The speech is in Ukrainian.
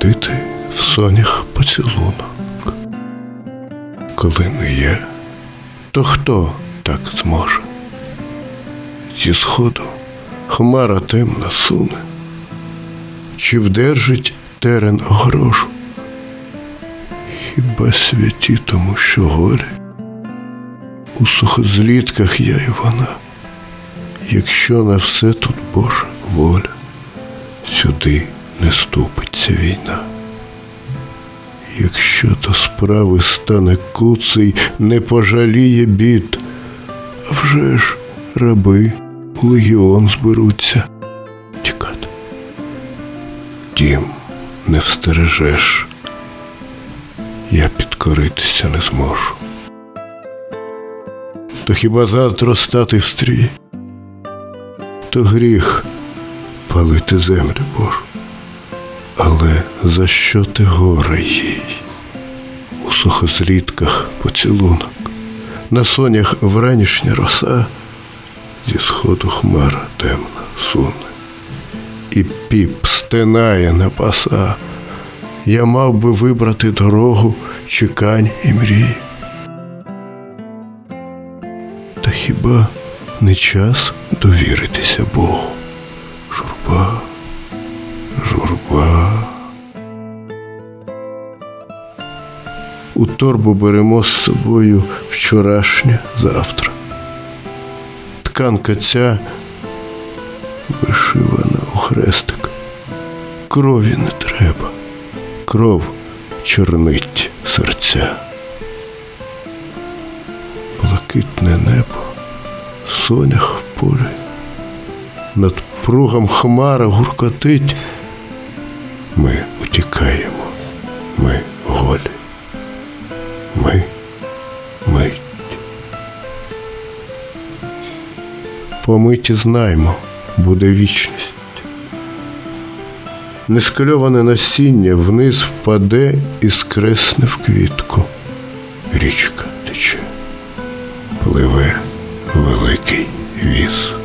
просити в сонях поцілунок. Коли не є, то хто так зможе? Зі сходу хмара темна суне, чи вдержить терен огорожу? Хіба святі тому, що горі? У сухозлітках я і вона, якщо на все тут Божа воля, сюди не ступиться війна. Якщо до справи стане куций, не пожаліє бід, а вже ж раби у легіон зберуться тікати. Дім не встережеш, я підкоритися не зможу. То хіба завтра стати в стрій? То гріх палити землю Божу. Але за що ти горе їй? У сухозрідках поцілунок, на сонях вранішня роса, зі сходу хмара темна суне, і піп стинає на паса. Я мав би вибрати дорогу чекань і мрій. Та хіба не час довіритися Богу? Журба. У торбу беремо з собою вчорашнє завтра. Тканка ця вишивана у хрестик. Крові не треба, кров чорнить серця. Блакитне небо, сонях в полі. Над пругом хмара гуркотить. Ми утікаємо, По миті знаймо, буде вічність. Нескальоване насіння вниз впаде і скресне в квітку. Річка тече, пливе великий віз.